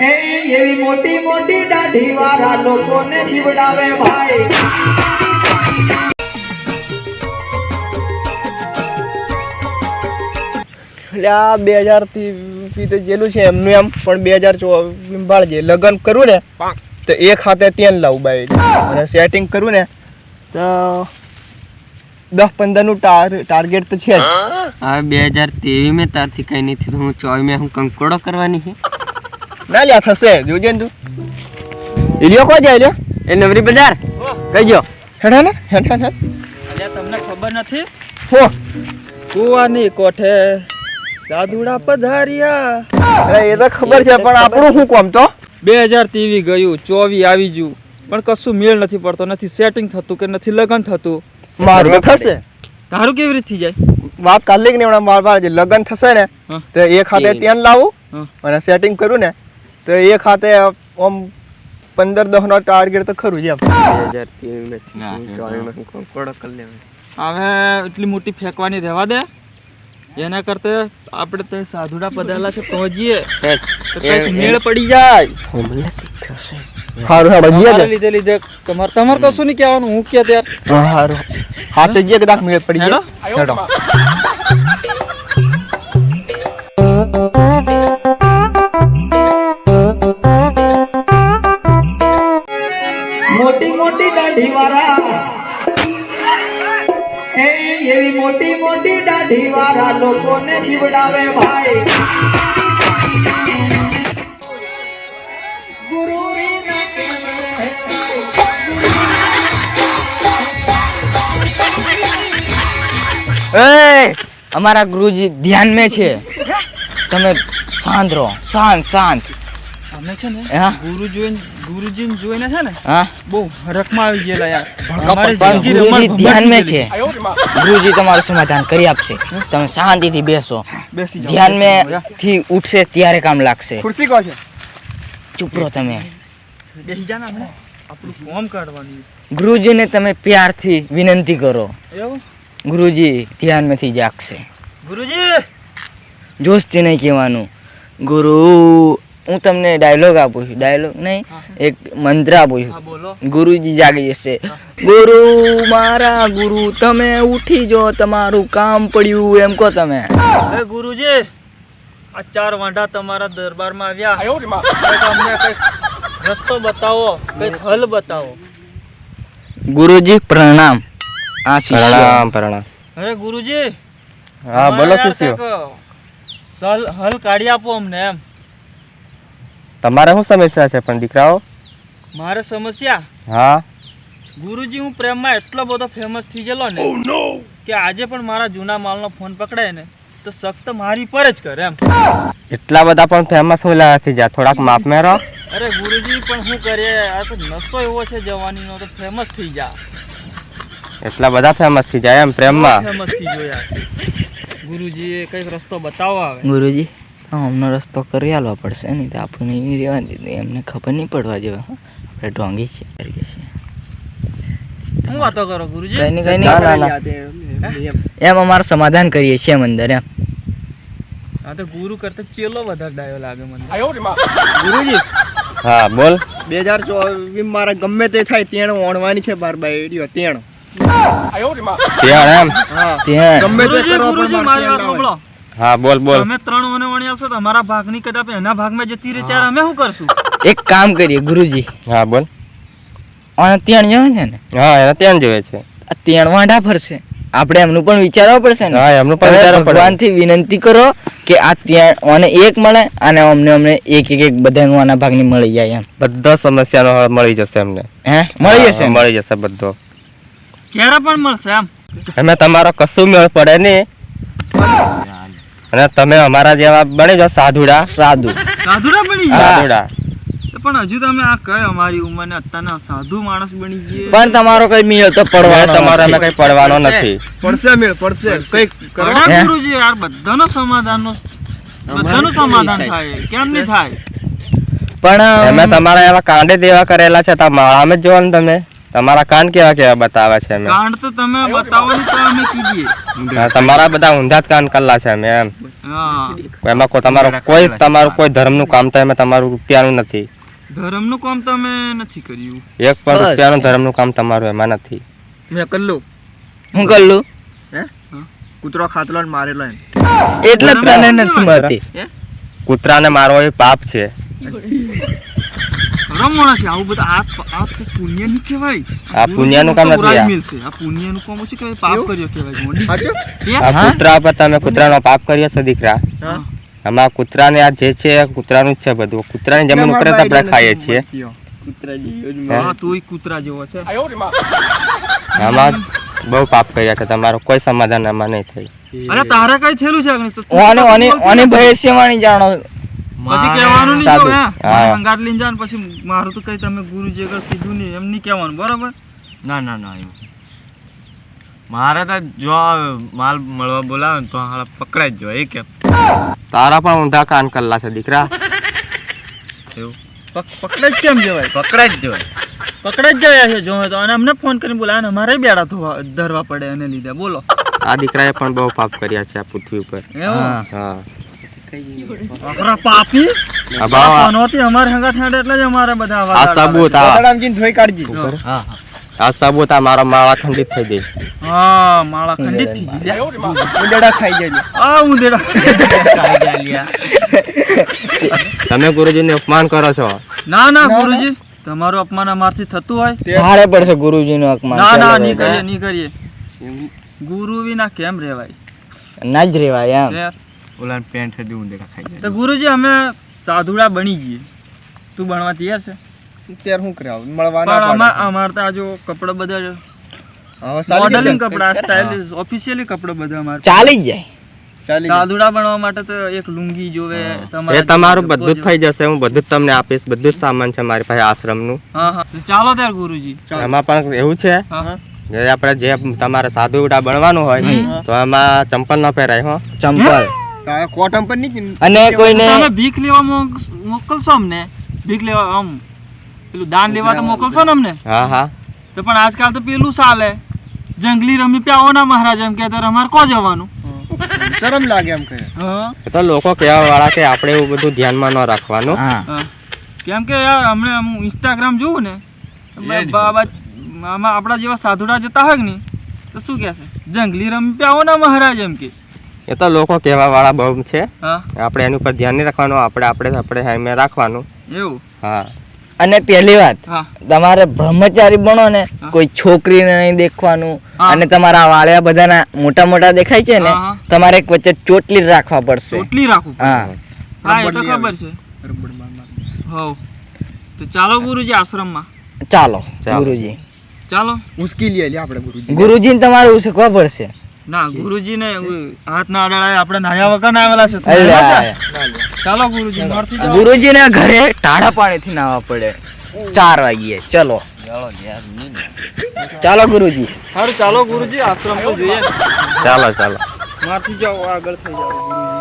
એ એવી મોટી મોટી દાઢી વાળા લોકોને પીવડાવે ભાઈ. એટલે આ બે હજારથી તો જેલું છે એમનું એમ પણ બે હજાર ચોવીસ બાળજે લગ્ન કરું ને તો એક હાથે ત્યાં લાવું બાઈ અને સેટિંગ કરું ને તો દસ પંદરનું ટાર ટાર્ગેટ તો છે જ. હવે બે હજાર તેવી મેં તારથી કઈ નથી તો હું ચોવી મેં હું કંકોડો કરવાની છે. ના લ્યા થશે. જોજે ને તું. ઇલિયો કો જાય લ્યો એ નવરી બજાર. કઈ ગયો? હેડા ને. હેડા અલ્યા તમને ખબર નથી? હો. કુવાની કોઠે સાધુડા પધાર્યા. અરે એ તો ખબર છે પણ આપણું શું કોમ તો? બે હજાર તેવી ગયું ચોવી આવી ગયું. પણ કશું મેળ નથી પડતો નથી સેટિંગ થતું કે નથી લગ્ન થતું. મારું થશે. તારું કેવી રીતે થઈ જાય? વાત કાલે કે નહીં માર માર લગ્ન થશે ને તો એ ખાતે ત્યાં લાવું અને સેટિંગ કરું ને તો એ ખાતે આમ પંદર દસ નો ટાર્ગેટ તો ખરું જ એમ. હું હું હવે એટલી મોટી ફેંકવાની રહેવા દે. એના કરતા આપણે તો સાધુડા પધારેલા છે પહોંચીએ. તો કંઈક મેળ પડી જાય. સારું હા તમારે બજીએ લીધે લીધે. તમારે તમારે કશું નહીં કહેવાનું. હું કે ત્યાર? સારું હાથે જે કદાચ મેળ પડી હેડો. જાય મોટી દાઢી વાળા. એ એવી મોટી મોટી દાઢી વાળા લોકોને પીવડાવે ભાઈ. એ અમારા ગુરુજી ધ્યાન મેં છે. તમે શાંત રહો શાંત શાંત અમે છે ને હા? ગુરુ ગુરુજીને જોઈને છે ને હા? બહુ હરખમાં આવી ગયેલા યાર. ભડકા અમારી પણ જિંદગી ગુરુજી ધ્યાન में છે. ગુરુજી તમારું સમાધાન કરી આપશે. તમે શાંતિથી બેસો. બેસી ધ્યાન બેસી થી ઉઠશે ત્યારે કામ લાગશે. ખુરશી છે? ચૂપ રહો તમે. બેસી જા ને આપણે. ફોર્મ કાઢવાનું. ગુરુજીને તમે પ્યારથી વિનંતી કરો. ગુરુજી ધ્યાનમાંથી જાગશે. ગુરુજી! જોશથી નહીં કહેવાનું. ગુરુ હું તમને ડાયલોગ આપું છું. ડાયલોગ નહીં એક મંત્ર આપું છું. ગુરુજી જાગી જશે. ગુરુ મારા ગુરુ તમે ઉઠી જો તમારું કામ પડ્યું એમ કહો તમે. એ ગુરુજી આ ચાર વાંઢા તમારા દરબારમાં આવ્યા. તમને કંઈક રસ્તો બતાવો કંઈક હલ બતાવો. ગુરુજી પ્રણામ. આ શિષ્ય. પ્રણામ પ્રણામ. અરે ગુરુજી હા બોલો શું હલ કાઢી આપો અમને એમ. તમારે શું સમસ્યા છે પણ દીકરાઓ? મારે સમસ્યા? હા. ગુરુજી હું પ્રેમમાં એટલો બધો ફેમસ થઈ ગયેલો ને કે આજે પણ મારા જૂના માલનો ફોન પકડાય ને તો સખ્ત મારી પર જ કરે એમ. એટલા બધા પણ ફેમસ હું લાયા થઈ જા થોડાક માપ મેરો અરે ગુરુજી પણ શું કરીએ? આ તો નસો એવો છે જવાનીનો તો ફેમસ થઈ જા. એટલા બધા ફેમસ થઈ જાય એમ પ્રેમમાં. ફેમસ થઈ ગયો યાર. ગુરુજીએ કંઈક રસ્તો બતાવો આવે ગુરુજી અમનો રસ્તો કરી આલવા પડશે નહીં તો આપણને એ રહેવા દીધી. એમને ખબર નહીં પડવા જેવા. આપણે ઢોંગી છે કરીએ છીએ શું વાતો કરો ગુરુજી? કઈ નહીં કઈ નહીં. એમ અમારે સમાધાન કરીએ છીએ એમ અંદર એમ. સાથે ગુરુ કરતા ચેલો વધારે ડાયો લાગે મને. ગુરુજી? હા બોલ. બે હજાર ચોવીસ મારા ગમે તે થાય તેણ ઓણવાની છે બાર બાઈ તેણ. ત્યાં એમ? હા. ત્યાં ગમે તે કરો પણ મારી વાત સાંભળો. હા બોલ બોલ. અમે ત્રણ મને વણ્યા છો તો અમારા ભાગની કદાચ એના ભાગમાં જતી રહે ત્યારે અમે શું કરશું? એક કામ કરીએ ગુરુજી. હા બોલ. અને ત્યાં જવે છે ને? હા એને ત્યાં જવે છે. ત્યાં વાંઢા ફરશે. આપણે એમનું પણ વિચારવું પડશે ને? હા એમનું પણ વિચારવું. ભગવાનથી વિનંતી કરો કે આ ત્યાં ઓને એક મળે અને અમને અમને એક એક એક બધાનું આના ભાગની મળી જાય એમ. બધા સમસ્યાનો હલ મળી જશે અમને હે? મળી જશે? મળી જશે બધો. ક્યારે પણ મળશે એમ અમે તમારો કશું મેળ પડે નહીં. અને તમે અમારા જેવા બની જાઓ સાધુડા. સાધુ. સાધુડા બની. સાધુડા. પણ હજુ તમે આ કઈ અમારી ઉંમરને અત્યારના સાધુ માણસ બની ગયે? પણ તમારો કઈ મેળ તો પડવાનો તમારા અમે કઈ પડવાનો નથી. પડશે મેળ પડશે. કઈ કરો ગુરુજી યાર બધાનો સમાધાનનો બધાનું સમાધાન થાય. કેમ નહીં થાય? પણ અમે તમારા એવા કાંડે દેવા કરેલા છે તો માળામાં જ જોવો ને તમે. તમારા કાન કેવા કેવા બતાવે છે મેં કાન તો તમે બતાવો ને તો અમે કીધીએ. તમારા બધા ઊંધા જ કાન કલ્લા છે મેં એમ. હા. એમાં કોઈ તમારો કોઈ તમારું કોઈ ધર્મનું કામ તો એમાં તમારું રૂપિયાનું નથી. ધર્મનું કામ તમે નથી કર્યું. એક પણ. રૂપિયાનું ધર્મનું કામ તમારું એમાં નથી. મેં કરલું. હું કરલું? હે? કૂતરો ખાતલો ને મારેલો એમ. એટલે તને નથી મળતી. કૂતરાને મારવો એ પાપ છે. રમણ છે આવું બધું આ આ પુણ્ય નહીં કહેવાય. આ પુણ્યનું કામ નથી આ. પુણ્યનું કામ ઓછું કહેવાય પાપ કર્યો કહેવાય ગોંડી. સાચું? એ? આ કૂતરા પર તમે કૂતરાનો પાપ કર્યો છે દીકરા? આમાં કૂતરાને આ જે છે કૂતરાનું જ છે બધું. કૂતરાની જમીન ઉપર જ આપણે ખાઈએ છીએ. કૂતરા જેવો જ હા? તુંય કૂતરા જેવો છે. આમાં બહુ પાપ કર્યા છે તમારું કોઈ સમાધાન આમાં નહીં થયું. અરે તારે કઈ થયેલું છે? ઓને ઓને ઓને ભવિષ્યવાણી જાણો. પછી કહેવાનું નહીં સાદું. હા. મારે લઈને જાઓ પછી મારું તો કઈ તમે ગુરુજી આગળ કીધું નહીં એમ નહીં કહેવાનું બરાબર? ના ના ના એવું. મારે તો જો માલ મળવા બોલાવે ને તો હાલ પકડાઈ જ જો એ કે. તારા પણ ઊંધા કાન કલ્લા છે દીકરા. એવું. પક- પકડાઈ જ કેમ જવાય? પકડાઈ જ જો પકડાઈ જ જવાય છે જો તો. અને અમને ફોન કરીને બોલાવે અને અમારે બેડા ધોવા ધરવા પડે એને લીધે બોલો. આ દીકરાએ પણ બહુ પાપ કર્યા છે આ પૃથ્વી ઉપર. એવું? હા. હા ગુરુજી પાપી? આ ભાવ આ- પનોતી અમારે હંગાત હેડે એટલે જ અમારે બધા આ સબૂત આ બગડામજીને જોઈ કાઢજી. હા હા. આ સબૂત આ મારા માળા ખંડિત થઈ ગઈ હા માળા ખંડિત થઈ ગઈ ઉંદેડા ખાઈ જજો. આ ઉંદેડા તમે ગુરુજીને અપમાન કરો છો? ના ના ગુરુજી તમારું અપમાન અમારથી થતું હોય. ભારે પડશે ગુરુજીનું અપમાન. ના ના નહીં કરીએ નહીં કરીએ ગુરુ વિના કેમ રહેવાય? ના જ રેવાય એમ. યાર ઓલા પેન્ટ હતી ઊંધેડા ખાઈ જાય તો ગુરુજી અમે સાધુડા બની જઈએ તું બનવા તૈયાર છે? ત્યારે શું કરે મળવાના પણ. અમાર તો આજો કપડા બધા મોડલિંગ. કપડા સ્ટાઇલિશ ઓફિશિયલી કપડા બધા અમાર. ચાલી જાય સાધુડા બનવા માટે તો એક લુંગી જોવે તમારે એ તમારું બધું જ થઈ જશે હું બધું જ તમને આપીશ બધું જ સામાન છે મારી પાસે આશ્રમનું. હા હા. ચાલો ત્યારે ગુરુજી. એમાં પણ એવું છે આપણે જે તમારે સાધુડા બનવાનું હોય તો એમાં ચંપલ ન પહેરાય હો. ચંપલ. કોટમ પર નહીં અને કોઈને તમે ભીખ લેવા મોકલશો અમને? ભીખ લેવા આમ પેલું દાન લેવા તો મોકલશો ને અમને? હા હા. તો પણ આજકાલ તો પેલું ચાલે. જંગલી રમી પ્યાવો ના મહારાજ એમ કે ત્યારે અમારે કો જવાનું? શરમ લાગે એમ કહે. હા. તો લોકો કહેવા વાળા કે આપણે એવું બધું ધ્યાનમાં ન રાખવાનું. કેમ કે યાર હમણે હું ઇન્સ્ટાગ્રામ જોઉં ને બાબા આમાં આપણા જેવા સાધુડા જતા હોય ને તો શું કહેશે? જંગલી રમી પ્યાવો ના મહારાજ એમ કે. એ તો લોકો કહેવા વાળા બહુ છે. આપણે એની ઉપર ધ્યાન નહીં રાખવાનું આપણે આપણે આપણે સામે રાખવાનું. એવું? હા. અને પહેલી વાત તમારે બ્રહ્મચારી બનો ને કોઈ છોકરીને નહીં દેખવાનું અને તમારા વાળિયા બધાના મોટા મોટા દેખાય છે ને. તમારે એક વચ્ચે ચોટલી રાખવા પડશે. ચોટલી રાખવું હા. હા એ તો ખબર છે. હોવ. તો ચાલો ગુરુજી આશ્રમમાં. ચાલો. ગુરુજી. ચાલો. ઉસકી લઈએ આપણે ગુરુજી. ગુરુજીને તમારે શીખવા પડશે. ના ગુરુજી ને હાથ ના અડાડાય આપડે નાયા વગર ના આવેલા છે. ચાલો ગુરુજી ગુરુજી ને ઘરે ટાળા પાણી થી નાવા પડે. ચાર વાગ્યે. ચલો. ચાલો ગુરુજી. સારું ચાલો ગુરુજી આશ્રમ તો જોઈએ. ચાલો ચાલો. મારથી જાઓ આગળ થઈ જાઓ ગુરુજી.